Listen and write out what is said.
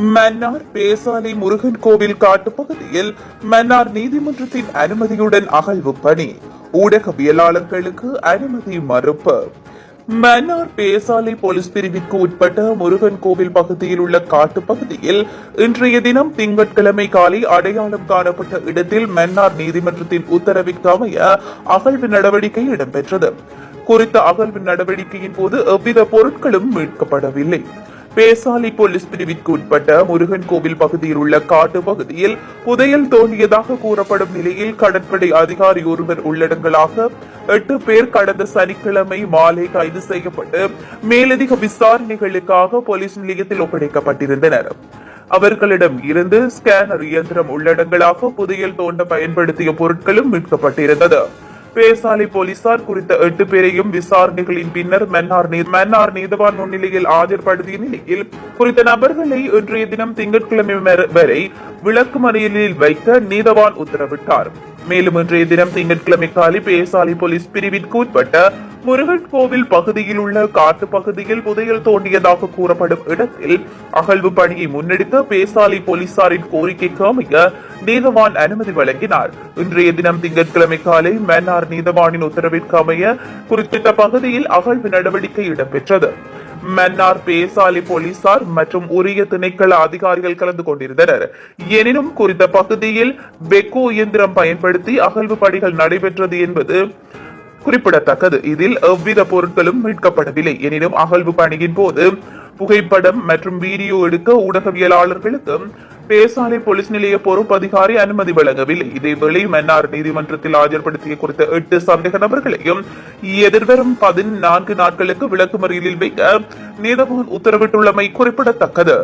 மன்னார் பேசாலை முருகன் கோவில் காட்டு பகுதியில் மன்னார் நீதிமன்றத்தின் அனுமதியுடன் அகழ்வு பணி. ஊடகவியலாளர்களுக்கு அனுமதி மறுப்பு. மன்னார் பேசாலை போலீஸ் பிரிவிற்கு உட்பட்ட முருகன் கோவில் பகுதியில் உள்ள காட்டு பகுதியில் இன்றைய தினம் திங்கட்கிழமை காலை அடையாளம் காணப்பட்ட இடத்தில் மன்னார் நீதிமன்றத்தின் உத்தரவிற்கு அமைய அகழ்வு நடவடிக்கை இடம்பெற்றது. குறித்த அகழ்வு நடவடிக்கையின் போது எவ்வித பொருட்களும் மீட்கப்படவில்லை. பேசாலி போலீஸ் பிரிவிற்கு உட்பட்ட முருகன் கோவில் பகுதியில் உள்ள காட்டு பகுதியில் புதையல் தோண்டியதாக கூறப்படும் நிலையில் கடற்படை அதிகாரி ஒருவர் உள்ளடங்கலாக எட்டு பேர் கடந்த சனிக்கிழமை மாலை கைது செய்யப்பட்டு மேலதிக விசாரணைகளுக்காக போலீஸ் நிலையத்தில் ஒப்படைக்கப்பட்டிருந்தனர். அவர்களிடம் இருந்து ஸ்கேனர் இயந்திரம் உள்ளடங்களாக புதையல் தோண்ட பயன்படுத்திய பொருட்களும் மீட்கப்பட்டிருந்தது. பேசாலை போலீசார் குறித்த எட்டு பேரையும் விசாரணைகளின் பின்னர் மன்னார் நீ- மன்னார் நீதவான் முன்னிலையில் ஆஜர்படுத்திய நிலையில் குறித்த நபர்களை இன்றைய தினம் திங்கட்கிழமை வரை- வரை விளக்குமறியலில் வைக்க நீதவான் உத்தரவிட்டார். மேலும் இன்றைய தினம் திங்கட்கிழமை காலை பேசாலை போலீஸ் பிரிவிற்கு உட்பட்ட முருகன் கோவில் பகுதியில் உள்ள காட்டு பகுதியில் புதையல் தோண்டியதாக கூறப்படும் இடத்தில் அகழ்வு பணியை முன்னெடுக்க பேசாலை போலீசாரின் கோரிக்கைக்கு அமைய நீதவான் அனுமதி வழங்கினார். இன்றைய தினம் திங்கட்கிழமை காலை மன்னார் நீதவானின் உத்தரவிற்கு அமைய குறிப்பிட்ட பகுதியில் அகழ்வு நடவடிக்கை இடம்பெற்றது. மன்னார் பேசாலை போலீசார் மற்றும் உரிய திணைக்கள அதிகாரிகள் கலந்து கொண்டிருந்தனர். எனினும் குறித்த பகுதியில் பெக்கோ இயந்திரம் பயன்படுத்தி அகழ்வு பணிகள் நடைபெற்றது என்பது குறிப்பிடத்தக்கது. இதில் எவ்வித பொருட்களும் மீட்கப்படவில்லை. எனினும் அகழ்வு பணியின் போது புகைப்படம் மற்றும் வீடியோ எடுக்க ஊடகவியலாளர்களுக்கு பேசாலை போலீஸ் நிலைய பொறுப்பு அதிகாரி அனுமதி வழங்கவில்லை. இதேவேளை மன்னார் நீதிமன்றத்தில் ஆஜர்படுத்திய குறித்த எட்டு சந்தேக நபர்களையும் எதிர்வரும் பதினான்கு நாட்களுக்கு விளக்குமறியலில் வைக்க நீதவான் உத்தரவிட்டுள்ளமை குறிப்பிடத்தக்கது.